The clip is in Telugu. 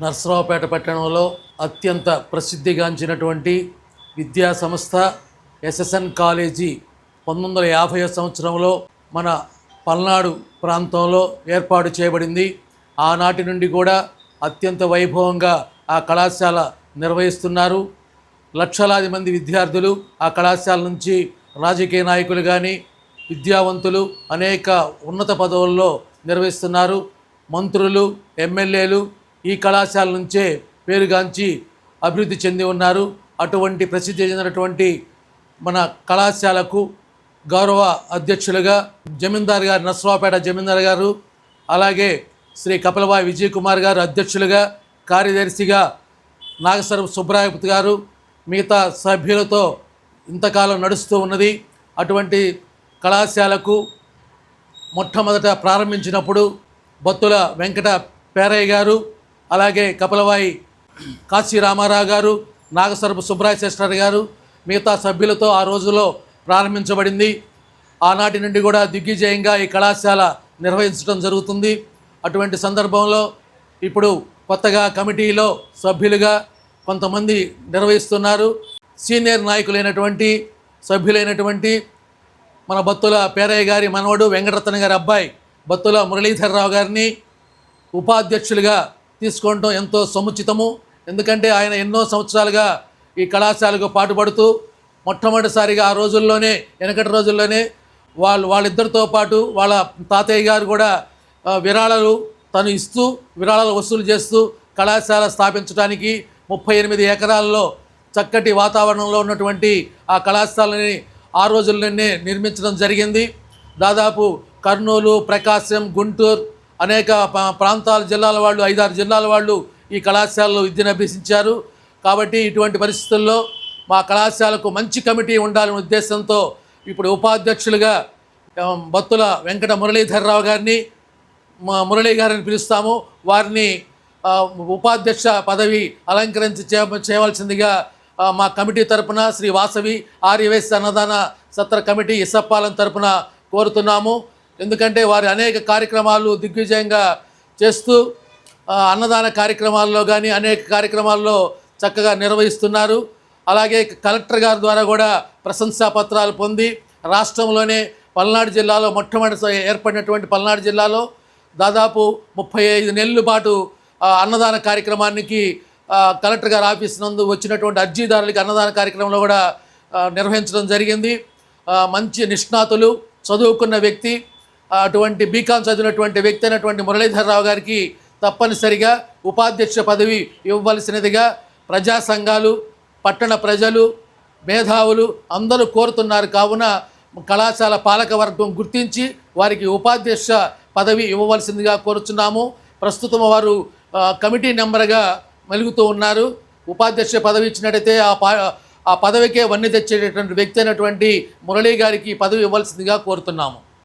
నర్సరావుపేట పట్టణంలో అత్యంత ప్రసిద్ధిగాంచినటువంటి విద్యా సంస్థ ఎస్ఎస్ఎన్ కాలేజీ పంతొమ్మిది వందల యాభై సంవత్సరంలో మన పల్నాడు ప్రాంతంలో ఏర్పాటు చేయబడింది. ఆనాటి నుండి కూడా అత్యంత వైభవంగా ఆ కళాశాల నిర్వహిస్తున్నారు. లక్షలాది మంది విద్యార్థులు ఆ కళాశాల నుంచి రాజకీయ నాయకులు కానీ విద్యావంతులు అనేక ఉన్నత పదవుల్లో నిర్వహిస్తున్నారు. మంత్రులు ఎమ్మెల్యేలు ఈ కళాశాల నుంచే పేరుగాంచి అభివృద్ధి చెంది ఉన్నారు. అటువంటి ప్రసిద్ధి చెందినటువంటి మన కళాశాలకు గౌరవ అధ్యక్షులుగా జమీందార్ గారు నర్సరావుపేట జమీందార్ గారు అలాగే శ్రీ కపిలబాయి విజయ్ కుమార్ గారు అధ్యక్షులుగా కార్యదర్శిగా నాగసరం సుబ్రాయపతి గారు మిగతా సభ్యులతో ఇంతకాలం నడుస్తూ ఉన్నది. అటువంటి కళాశాలకు మొట్టమొదట ప్రారంభించినప్పుడు బొత్తుల వెంకట పేరయ్య గారు అలాగే కపలవాయి కాశీ రామారావు గారు నాగసరపు సుబ్రాయ సిస్టర్ గారు మిగతా సభ్యులతో ఆ రోజులో ప్రారంభించబడింది. ఆనాటి నుండి కూడా దిగ్విజయంగా ఈ కళాశాల నిర్వహించడం జరుగుతుంది. అటువంటి సందర్భంలో ఇప్పుడు కొత్తగా కమిటీలో సభ్యులుగా కొంతమంది నిర్వహిస్తున్నారు. సీనియర్ నాయకులైనటువంటి సభ్యులైనటువంటి మన బత్తుల పేరయ్య గారి మనవడు వెంకటరత్న గారి అబ్బాయి బత్తుల మురళీధరరావు గారిని ఉపాధ్యక్షులుగా తీసుకోవడం ఎంతో సముచితము. ఎందుకంటే ఆయన ఎన్నో సంవత్సరాలుగా ఈ కళాశాలకు పాటుపడుతూ మొట్టమొదటిసారిగా ఆ రోజుల్లోనే వెనకటి రోజుల్లోనే వాళ్ళు వాళ్ళిద్దరితో పాటు వాళ్ళ తాతయ్య గారు కూడా విరాళాలు తను ఇస్తూ విరాళాలు వసూలు చేస్తూ కళాశాల స్థాపించడానికి ముప్పై ఎనిమిది ఎకరాల్లో చక్కటి వాతావరణంలో ఉన్నటువంటి ఆ కళాశాలని ఆ రోజుల్లోనే నిర్మించడం జరిగింది. దాదాపు కర్నూలు ప్రకాశం గుంటూరు అనేక ప్రాంతాల జిల్లాల వాళ్ళు ఐదారు జిల్లాల వాళ్ళు ఈ కళాశాలలో విద్యను అభ్యసించారు. కాబట్టి ఇటువంటి పరిస్థితుల్లో మా కళాశాలకు మంచి కమిటీ ఉండాలనే ఉద్దేశంతో ఇప్పుడు ఉపాధ్యక్షులుగా ఆ, బత్తుల వెంకట మురళీధర్రావు గారిని మురళీ గారిని పిలుస్తాము. వారిని ఉపాధ్యక్ష పదవి అలంకరించి చే చేయవలసిందిగా మా కమిటీ తరపున శ్రీ వాసవి ఆర్యవేశ అన్నదాన సత్ర కమిటీ ఇసప్పాలెం తరపున కోరుతున్నాము. ఎందుకంటే వారి అనేక కార్యక్రమాలు దిగ్విజయంగా చేస్తూ అన్నదాన కార్యక్రమాల్లో కానీ అనేక కార్యక్రమాల్లో చక్కగా నిర్వహిస్తున్నారు. అలాగే కలెక్టర్ గారి ద్వారా కూడా ప్రశంసా పత్రాలు పొంది రాష్ట్రంలోనే పల్నాడు జిల్లాలో మొట్టమొదటి ఏర్పడినటువంటి పల్నాడు జిల్లాలో దాదాపు ముప్పై ఐదు నెలల పాటు అన్నదాన కార్యక్రమానికి కలెక్టర్ గారి ఆఫీస్ నందు వచ్చినటువంటి అర్జీదారులకి అన్నదాన కార్యక్రమంలో కూడా నిర్వహించడం జరిగింది. మంచి నిష్ణాతులు చదువుకున్న వ్యక్తి అటువంటి బీకాం చదివినటువంటి వ్యక్తి అయినటువంటి మురళీధరరావు గారికి తప్పనిసరిగా ఉపాధ్యక్ష పదవి ఇవ్వవలసినదిగా ప్రజా సంఘాలు పట్టణ ప్రజలు మేధావులు అందరూ కోరుతున్నారు. కావున కళాశాల పాలక వర్గం గుర్తించి వారికి ఉపాధ్యక్ష పదవి ఇవ్వవలసిందిగా కోరుచున్నాము. ప్రస్తుతం వారు కమిటీ నెంబర్గా మెలుగుతూ ఉన్నారు. ఉపాధ్యక్ష పదవి ఇచ్చినట్టయితే ఆ పా ఆ పదవికే వన్నీ తెచ్చేటటువంటి వ్యక్తి అయినటువంటి మురళీ గారికి పదవి ఇవ్వాల్సిందిగా కోరుతున్నాము.